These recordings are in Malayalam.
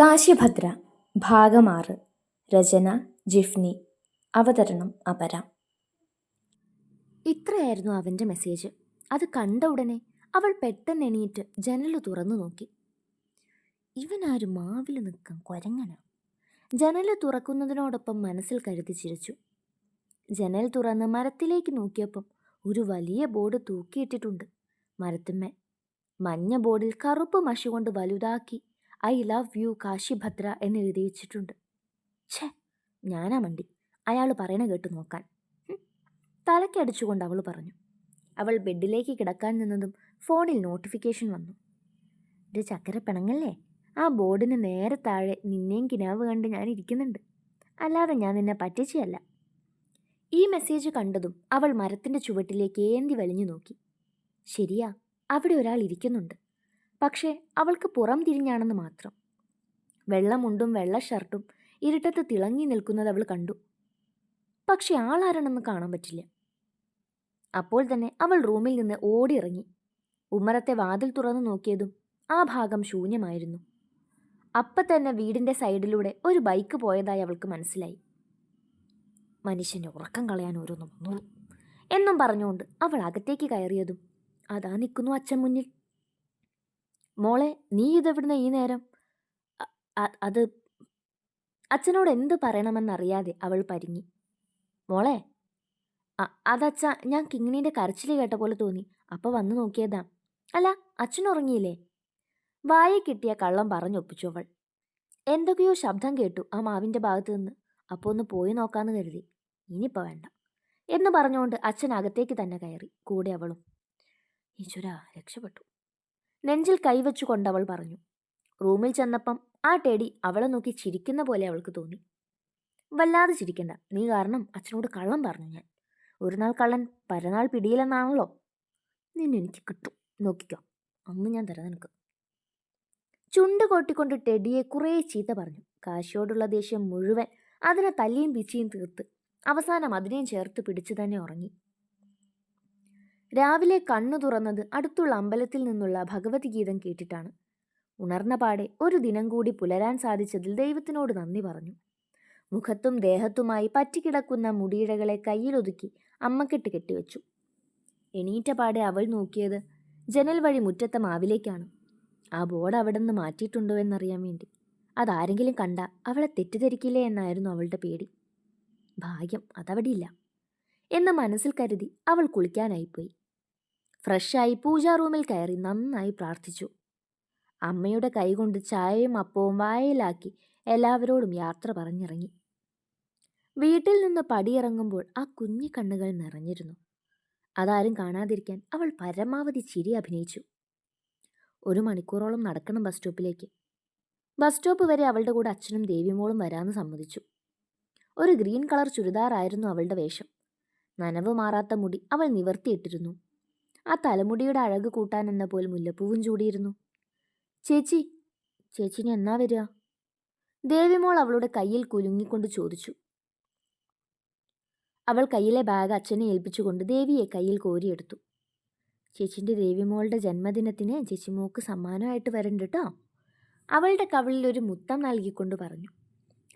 കാശിഭദ്ര ഭാഗമാറ് രചന ജിഫ്നി അവതരണം അപര. ഇത്രയായിരുന്നു അവന്റെ മെസ്സേജ്. അത് കണ്ട ഉടനെ അവൾ പെട്ടെന്ന് എണീറ്റ് ജനൽ തുറന്നു നോക്കി. ഇവനാരും മാവിൽ നിൽക്കാൻ കൊരങ്ങന? ജനൽ തുറക്കുന്നതിനോടൊപ്പം മനസ്സിൽ കരുതി ചിരിച്ചു. ജനൽ തുറന്ന് മരത്തിലേക്ക് നോക്കിയപ്പം ഒരു വലിയ ബോർഡ് തൂക്കിയിട്ടിട്ടുണ്ട്. മരത്തിന്മേൽ മഞ്ഞ ബോർഡിൽ കറുപ്പ് മഷി കൊണ്ട് വലുതാക്കി ഐ ലവ് യു കാശിഭദ്ര എന്ന് എഴുതി വെച്ചിട്ടുണ്ട് ഛേ ഞാനാ മണ്ടി. അയാൾ പറയണ കേട്ട് നോക്കാൻ. തലക്കടിച്ചുകൊണ്ട് അവൾ പറഞ്ഞു. അവൾ ബെഡിലേക്ക് കിടക്കാൻ നിന്നതും ഫോണിൽ നോട്ടിഫിക്കേഷൻ വന്നു. ഇത് ചക്കര പിണങ്ങല്ലേ ആ ബോർഡിന് നേരെ താഴെ നിന്നെയും കിനാവ് കണ്ട് ഞാൻ ഇരിക്കുന്നുണ്ട്. അല്ലാതെ ഞാൻ നിന്നെ പറ്റിച്ചയല്ല ഈ മെസ്സേജ് കണ്ടതും അവൾ മരത്തിന്റെ ചുവട്ടിലേക്ക് ഏന്തി വലിഞ്ഞു നോക്കി. ശരിയാ അവിടെ ഒരാൾ ഇരിക്കുന്നുണ്ട്. പക്ഷേ അവൾക്ക് പുറം തിരിഞ്ഞാണെന്ന് മാത്രം. വെള്ളമുണ്ടും വെള്ള ഷർട്ടും ഇരുട്ടത്ത് തിളങ്ങി നിൽക്കുന്നത് അവൾ കണ്ടു. പക്ഷെ ആളാരാണെന്ന് കാണാൻ പറ്റില്ല. അപ്പോൾ തന്നെ അവൾ റൂമിൽ നിന്ന് ഓടിയിറങ്ങി. ഉമ്മറത്തെ വാതിൽ തുറന്നു നോക്കിയതും ആ ഭാഗം ശൂന്യമായിരുന്നു. അപ്പം തന്നെ വീടിന്റെ സൈഡിലൂടെ ഒരു ബൈക്ക് പോയതായി അവൾക്ക് മനസ്സിലായി. മനുഷ്യന്റെ ഉറക്കം കളയാൻ ഓരോന്ന് വന്നോളൂ എന്നും പറഞ്ഞുകൊണ്ട് അവൾ അകത്തേക്ക് കയറിയതും അതാ നിൽക്കുന്നു അച്ഛൻ മുന്നിൽ. മോളെ നീ ഇതെവിടുന്ന ഈ നേരം? അത് അച്ഛനോട് എന്ത് പറയണമെന്നറിയാതെ അവൾ പരിങ്ങി. മോളെ അതച്ഛ ഞാൻ കിങ്ങിണീന്റെ കരച്ചിൽ കേട്ട പോലെ തോന്നി. അപ്പോൾ വന്നു നോക്കിയതാ. അല്ല അച്ഛൻ ഉറങ്ങിയില്ലേ? വായ കിട്ടിയ കള്ളം പറഞ്ഞൊപ്പിച്ചു അവൾ. എന്തൊക്കെയോ ശബ്ദം കേട്ടു ആ മാവിന്റെ ഭാഗത്തു നിന്ന്. അപ്പോൾ ഒന്ന് പോയി നോക്കാമെന്ന് കരുതി. ഇനിയിപ്പോൾ വേണ്ട. എന്ന് പറഞ്ഞുകൊണ്ട് അച്ഛൻ അകത്തേക്ക് തന്നെ കയറി. കൂടെ അവളും. ഈശ്വര രക്ഷപ്പെട്ടു. നെഞ്ചിൽ കൈവച്ചുകൊണ്ട് അവൾ പറഞ്ഞു റൂമിൽ ചെന്നപ്പം ആ ടേഡി അവളെ നോക്കി ചിരിക്കുന്ന പോലെ അവൾക്ക് തോന്നി. വല്ലാതെ ചിരിക്കണ്ട നീ കാരണം അച്ഛനോട് കള്ളം പറഞ്ഞു ഞാൻ. ഒരു നാൾ കള്ളൻ പരനാൾ പിടിയിലെന്നാണല്ലോ. നിന്നെനിക്ക് കിട്ടും. നോക്കിക്കോ അന്ന് ഞാൻ തരാം നിനക്ക്. ചുണ്ട് കൊട്ടിക്കൊണ്ട് ടെഡിയെ കുറേ ചീത്ത പറഞ്ഞു. കാശിയോടുള്ള ദേഷ്യം മുഴുവൻ അതിനെ തല്ലിയും പിച്ചിയും തീർത്ത് അവസാനം അതിനെയും ചേർത്ത് പിടിച്ചു തന്നെ ഉറങ്ങി. രാവിലെ കണ്ണു തുറന്നത് അടുത്തുള്ള അമ്പലത്തിൽ നിന്നുള്ള ഭഗവത്ഗീതം കേട്ടിട്ടാണ്. ഉണർന്ന പാടെ ഒരു ദിനം കൂടി പുലരാൻ സാധിച്ചതിൽ ദൈവത്തിനോട് നന്ദി പറഞ്ഞു. മുഖത്തും ദേഹത്തുമായി പറ്റിക്കിടക്കുന്ന മുടിയിഴകളെ കയ്യിലൊതുക്കി അമ്മക്കെട്ട് കെട്ടിവെച്ചു. എണീറ്റ പാടെ അവൾ നോക്കിയത് ജനൽ വഴി മുറ്റത്തെ മാവിലേക്കാണ്. ആ ബോർഡ് അവിടെ നിന്ന് മാറ്റിയിട്ടുണ്ടോ എന്നറിയാൻ വേണ്ടി. അതാരെങ്കിലും കണ്ട അവളെ തെറ്റിദ്ധരിക്കില്ലേ എന്നായിരുന്നു അവളുടെ പേടി. ഭാഗ്യം അതവിടെയില്ല എന്ന് മനസ്സിൽ കരുതി അവൾ കുളിക്കാനായിപ്പോയി. ഫ്രഷായി പൂജാ റൂമിൽ കയറി നന്നായി പ്രാർത്ഥിച്ചു. അമ്മയുടെ കൈകൊണ്ട് ചായയും അപ്പവും വായയിലാക്കി എല്ലാവരോടും യാത്ര പറഞ്ഞിറങ്ങി. വീട്ടിൽ നിന്ന് പടിയിറങ്ങുമ്പോൾ ആ കുഞ്ഞു കണ്ണുകൾ നിറഞ്ഞിരുന്നു. അതാരും കാണാതിരിക്കാൻ അവൾ പരമാവധി ചിരി അഭിനയിച്ചു. ഒരു മണിക്കൂറോളം നടക്കണം ബസ് സ്റ്റോപ്പിലേക്ക്. ബസ് സ്റ്റോപ്പ് വരെ അവളുടെ കൂടെ അച്ഛനും ദേവിമോളും വരാമെന്ന് സമ്മതിച്ചു. ഒരു ഗ്രീൻ കളർ ചുരിദാറായിരുന്നു അവളുടെ വേഷം. നനവ് മാറാത്ത മുടി അവൾ നിവർത്തിയിട്ടിരുന്നു. ആ തലമുടിയുടെ അഴക് കൂട്ടാൻ എന്ന പോലെ മുല്ലപ്പൂവും ചൂടിയിരുന്നു. ചേച്ചി ചേച്ചിനി എന്നാ വരിക? ദേവിമോൾ അവളുടെ കയ്യിൽ കുലുങ്ങിക്കൊണ്ട് ചോദിച്ചു. അവൾ കയ്യിലെ ബാഗ് അച്ഛനെ ഏൽപ്പിച്ചുകൊണ്ട് ദേവിയെ കയ്യിൽ കോരിയെടുത്തു. ചേച്ചിന്റെ ദേവിമോളുടെ ജന്മദിനത്തിന് ചേച്ചിമോക്ക് സമ്മാനമായിട്ട് വരണ്ട കേട്ടോ അവളുടെ കവിളിൽ ഒരു മുത്തം നൽകിക്കൊണ്ട് പറഞ്ഞു.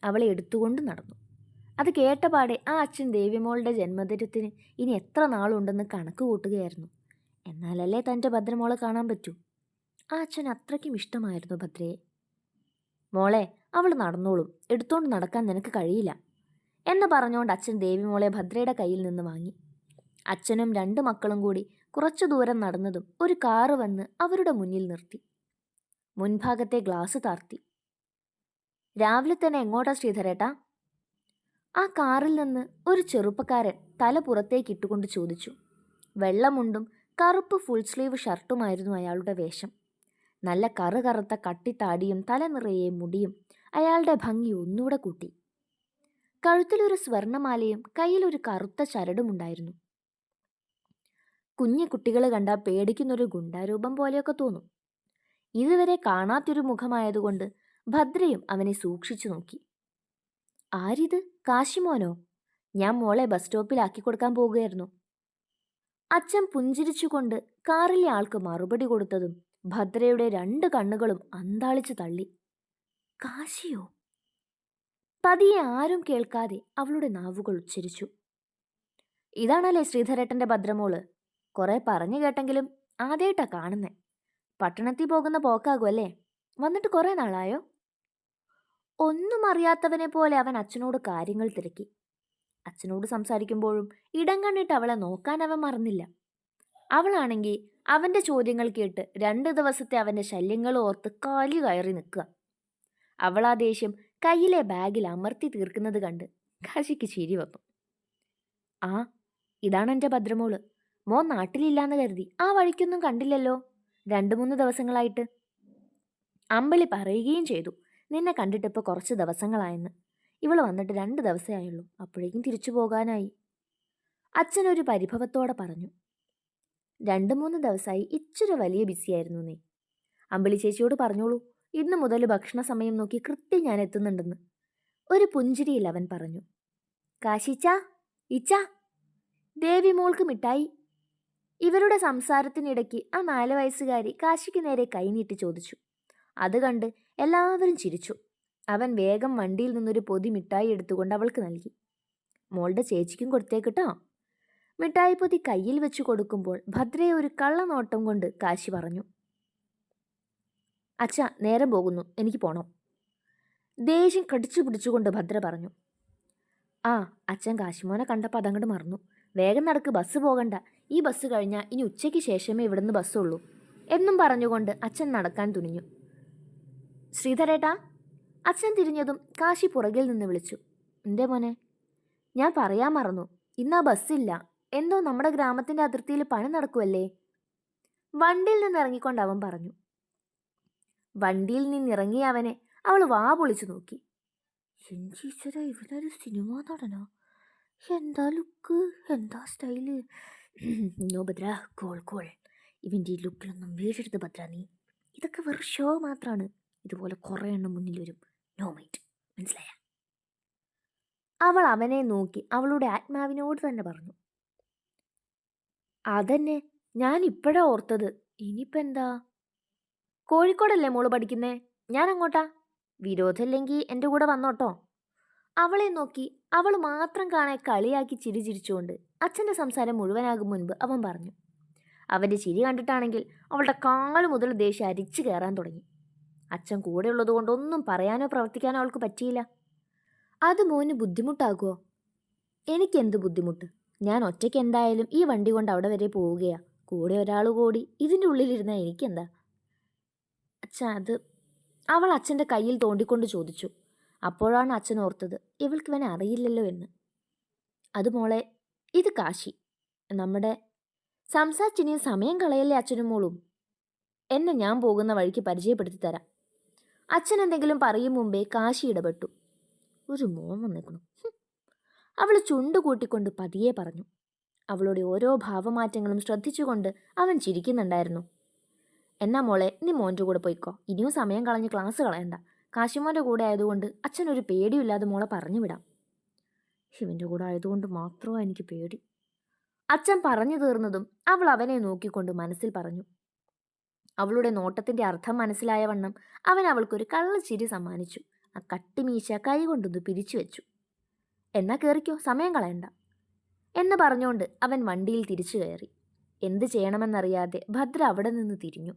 അവളെ എടുത്തുകൊണ്ട് നടന്നു. അത് കേട്ടപാടെ ആ അച്ഛൻ ദേവിമോളുടെ ജന്മദിനത്തിന് ഇനി എത്ര നാളുണ്ടെന്ന് കണക്ക് കൂട്ടുകയായിരുന്നു. എന്നാലല്ലേ തന്റെ ഭദ്രമോളെ കാണാൻ പറ്റൂ? ആ അച്ഛൻ അത്രയ്ക്കും ഇഷ്ടമായിരുന്നു ഭദ്രയെ. മോളെ അവൾ നടന്നോളും. എടുത്തോണ്ട് നടക്കാൻ നിനക്ക് കഴിയില്ല. എന്ന് പറഞ്ഞുകൊണ്ട് അച്ഛൻ ദേവിമോളെ ഭദ്രയുടെ കയ്യിൽ നിന്ന് വാങ്ങി. അച്ഛനും രണ്ട് മക്കളും കൂടി കുറച്ചു ദൂരം നടന്നതും ഒരു കാറ് വന്ന് അവരുടെ മുന്നിൽ നിർത്തി. മുൻഭാഗത്തെ ഗ്ലാസ് താർത്തി. രാവിലെ തന്നെ എങ്ങോട്ടാ ശ്രീധരേട്ടാ? ആ കാറിൽ നിന്ന് ഒരു ചെറുപ്പക്കാരൻ തല പുറത്തേക്ക് ഇട്ടുകൊണ്ട് ചോദിച്ചു. വെള്ളമുണ്ടും കറുപ്പ് ഫുൾ സ്ലീവ് ഷർട്ടുമായിരുന്നു അയാളുടെ വേഷം. നല്ല കറു കറുത്ത കട്ടിത്താടിയും തല നിറയെ മുടിയും അയാളുടെ ഭംഗി ഒന്നുകൂടെ കൂട്ടി. കഴുത്തിലൊരു സ്വർണമാലയും കയ്യിലൊരു കറുത്ത ചരടും ഉണ്ടായിരുന്നു. കുഞ്ഞു കുട്ടികൾ കണ്ട പേടിക്കുന്നൊരു ഗുണ്ടാരൂപം പോലെയൊക്കെ തോന്നും. ഇതുവരെ കാണാത്തൊരു മുഖമായതുകൊണ്ട് ഭദ്രയും അവനെ സൂക്ഷിച്ചു നോക്കി. ആരിത്? കാശിമോനോ? ഞാൻ മോളെ ബസ് സ്റ്റോപ്പിലാക്കി കൊടുക്കാൻ പോവുകയായിരുന്നു അച്ഛൻ പുഞ്ചിരിച്ചുകൊണ്ട് കാറിലെ ആൾക്ക് മറുപടി കൊടുത്തതും ഭദ്രയുടെ രണ്ട് കണ്ണുകളും അന്താളിച്ചു തള്ളി. കാശിയോ? പതിയെ ആരും കേൾക്കാതെ അവളുടെ നാവുകൾ ഉച്ചരിച്ചു. ഇതാണല്ലേ ശ്രീധരേട്ടന്റെ ഭദ്രമോൾ? കുറെ പറഞ്ഞു കേട്ടെങ്കിലും ആദ്യമായിട്ടാ കാണുന്നേ. പട്ടണത്തിൽ പോകുന്ന പോക്കാകും അല്ലേ? വന്നിട്ട് കുറെ നാളായോ? ഒന്നും അറിയാത്തവനെ പോലെ അവൻ അച്ഛനോട് കാര്യങ്ങൾ തിരക്കി. അച്ഛനോട് സംസാരിക്കുമ്പോഴും ഇടം കണ്ടിട്ട് അവളെ നോക്കാൻ അവൻ മറന്നില്ല. അവളാണെങ്കിൽ അവന്റെ ചോദ്യങ്ങൾ കേട്ട് രണ്ട് ദിവസത്തെ അവന്റെ ശല്യങ്ങൾ ഓർത്ത് കാലി കയറി നിൽക്കുക. അവൾ ആ ദേഷ്യം കയ്യിലെ ബാഗിൽ അമർത്തി തീർക്കുന്നത് കണ്ട് കാശിക്ക് ചിരി വന്നു. ആ ഇതാണ് എന്റെ ഭദ്രമോൾ. മോൻ നാട്ടിലില്ലാന്ന് കരുതി ആ വഴിക്കൊന്നും കണ്ടില്ലല്ലോ. രണ്ട് മൂന്ന് ദിവസങ്ങളായിട്ട്. അമ്പളി പറയുകയും ചെയ്തു. നിന്നെ കണ്ടിട്ടിപ്പോൾ കുറച്ച് ദിവസങ്ങളായെന്ന്. ഇവൾ വന്നിട്ട് രണ്ട് ദിവസമേ ആയുള്ളൂ. അപ്പോഴേക്കും തിരിച്ചു പോകാനായി. അച്ഛനൊരു പരിഭവത്തോടെ പറഞ്ഞു രണ്ട് മൂന്ന് ദിവസമായി ഇച്ചിരി വലിയ ബിസി ബിസിയായിരുന്നു നീ. അമ്പിളി ചേച്ചിയോട് പറഞ്ഞോളൂ ഇന്ന് മുതൽ ഭക്ഷണ സമയം നോക്കി കൃത്യം ഞാൻ എത്തുന്നുണ്ടെന്ന്. ഒരു പുഞ്ചിരിയിൽ അവൻ പറഞ്ഞു കാശിച്ച ഇച്ച. ദേവി മോൾക്ക് മിഠായി. ഇവരുടെ സംസാരത്തിനിടയ്ക്ക് ആ നാല് വയസ്സുകാരി കാശിക്ക് നേരെ കൈനീട്ടി ചോദിച്ചു അത് കണ്ട് എല്ലാവരും ചിരിച്ചു. അവൻ വേഗം വണ്ടിയിൽ നിന്നൊരു പൊതി മിഠായി എടുത്തുകൊണ്ട് അവൾക്ക് നൽകി. മോളുടെ ചേച്ചിക്കും കൊടുത്തേക്കിട്ടോ മിഠായി പൊതി കയ്യിൽ വെച്ച് കൊടുക്കുമ്പോൾ ഭദ്രയെ ഒരു കള്ളനോട്ടം കൊണ്ട് കാശി പറഞ്ഞു. അച്ഛ നേരം പോകുന്നു. എനിക്ക് പോണം. ദേഷ്യം കടിച്ചു പിടിച്ചുകൊണ്ട് ഭദ്ര പറഞ്ഞു. ആ അച്ഛൻ കാശിമോനെ കണ്ടപ്പോൾ അതങ്ങോട്ട് മറന്നു. വേഗം നടക്ക് ബസ് പോകണ്ട. ഈ ബസ് കഴിഞ്ഞാൽ ഇനി ഉച്ചയ്ക്ക് ശേഷമേ ഇവിടുന്ന് ബസ്സുള്ളൂ. എന്നും പറഞ്ഞുകൊണ്ട് അച്ഛൻ നടക്കാൻ തുനിഞ്ഞു. ശ്രീധരേട്ടാ അച്ഛൻ തിരിഞ്ഞതും കാശി പുറകിൽ നിന്ന് വിളിച്ചു. എന്റെ മോനെ ഞാൻ പറയാൻ മറന്നു. ഇന്നാ ബസ്സില്ല. എന്തോ നമ്മുടെ ഗ്രാമത്തിന്റെ അതിർത്തിയിൽ പണി നടക്കുമല്ലേ വണ്ടിയിൽ നിന്ന് ഇറങ്ങിക്കൊണ്ട് അവൻ പറഞ്ഞു. വണ്ടിയിൽ നിന്നിറങ്ങിയ അവനെ അവൾ വാ പൊളിച്ചു നോക്കി. ഈശ്വര ഇവനൊരു സിനിമ നടനോ. എന്താ ലുക്ക്? എന്താ style? No Bhadra call call. ഇവന്റെ ഈ ലുക്കിലൊന്നും വീഴരുത് ഭദ്ര നീ. ഇതൊക്കെ വെറും ഷോ മാത്രമാണ് ഇതുപോലെ കുറേ എണ്ണം മുന്നിൽ വരും. നോ മൈറ്റ് മനസ്സിലായ? അവൾ അവനെ നോക്കി അവളുടെ ആത്മാവിനോട് തന്നെ പറഞ്ഞു. അതന്നെ. ഞാൻ ഇപ്പോഴാ ഓർത്തത്. ഇനിയിപ്പോൾ എന്താ കോഴിക്കോടല്ലേ മോൾ പഠിക്കുന്നേ? ഞാൻ അങ്ങോട്ടാ? വിരോധമില്ലെങ്കിൽ എന്റെ കൂടെ വന്നോട്ടോ. അവളെ നോക്കി അവൾ മാത്രം കാണെ കളിയാക്കി ചിരി ചിരിച്ചുകൊണ്ട് അച്ഛന്റെ സംസാരം മുഴുവനാകും മുൻപ് അവൻ പറഞ്ഞു. അവന്റെ ചിരി കണ്ടിട്ടാണെങ്കിൽ അവളുടെ കാൽ മുതൽ ദേഷ്യം അരിച്ചു കയറാൻ തുടങ്ങി. അച്ഛൻ കൂടെ ഉള്ളതുകൊണ്ട് ഒന്നും പറയാനോ പ്രവർത്തിക്കാനോ അവൾക്ക് പറ്റിയില്ല. അത് മോന് ബുദ്ധിമുട്ടാകുമോ എനിക്കെന്ത് ബുദ്ധിമുട്ട്? ഞാൻ ഒറ്റയ്ക്ക് എന്തായാലും ഈ വണ്ടി കൊണ്ട് അവിടെ വരെ പോവുകയാ. കൂടെ ഒരാൾ കൂടി. ഇതിന്റെ ഉള്ളിലിരുന്ന എനിക്കെന്താ? അച്ഛാ അത് അവൾ അച്ഛന്റെ കയ്യിൽ തോണ്ടിക്കൊണ്ട് ചോദിച്ചു. അപ്പോഴാണ് അച്ഛൻ ഓർത്തത് ഇവൾക്ക് ഇവനെ അറിയില്ലല്ലോ എന്ന്. അത് മോളെ ഇത് കാശി. നമ്മുടെ സംസാരിച്ചിനി സമയം കളയല്ലേ അച്ഛനും മോളും? എന്നെ ഞാൻ പോകുന്ന വഴിക്ക് പരിചയപ്പെടുത്തി തരാം അച്ഛൻ എന്തെങ്കിലും പറയും മുമ്പേ കാശി ഇടപെട്ടു. ഒരു മോൻ വന്നേക്കണം. അവൾ ചുണ്ടു കൂട്ടിക്കൊണ്ട് പതിയെ പറഞ്ഞു. അവളുടെ ഓരോ ഭാവമാറ്റങ്ങളും ശ്രദ്ധിച്ചുകൊണ്ട് അവൻ ചിരിക്കുന്നുണ്ടായിരുന്നു. എന്നാ മോളെ നീ മോന്റെ കൂടെ പോയിക്കോ. ഇനിയും സമയം കളഞ്ഞ് ക്ലാസ് കളയണ്ട. കാശിമോന്റെ കൂടെ ആയതുകൊണ്ട് അച്ഛനൊരു പേടിയില്ലാതെ മോളെ പറഞ്ഞു വിടാം ശിവന്റെ കൂടെ ആയതുകൊണ്ട് മാത്രമാണ് എനിക്ക് പേടി. അച്ഛൻ പറഞ്ഞു തീർന്നതും അവൾ അവനെ നോക്കിക്കൊണ്ട് മനസ്സിൽ പറഞ്ഞു. അവളുടെ നോട്ടത്തിന്റെ അർത്ഥം മനസ്സിലായ വണ്ണം അവൻ അവൾക്കൊരു കള്ളച്ചിരി സമ്മാനിച്ചു. ആ കട്ടിമീശ കൈകൊണ്ടൊന്ന് പിരിച്ചു വെച്ചു. എന്നാ കയറിക്കോ സമയം കളയണ്ട എന്ന് പറഞ്ഞുകൊണ്ട് അവൻ വണ്ടിയിൽ തിരിച്ചു കയറി. എന്ത് ചെയ്യണമെന്നറിയാതെ ഭദ്ര അവിടെ നിന്ന് തിരിഞ്ഞു.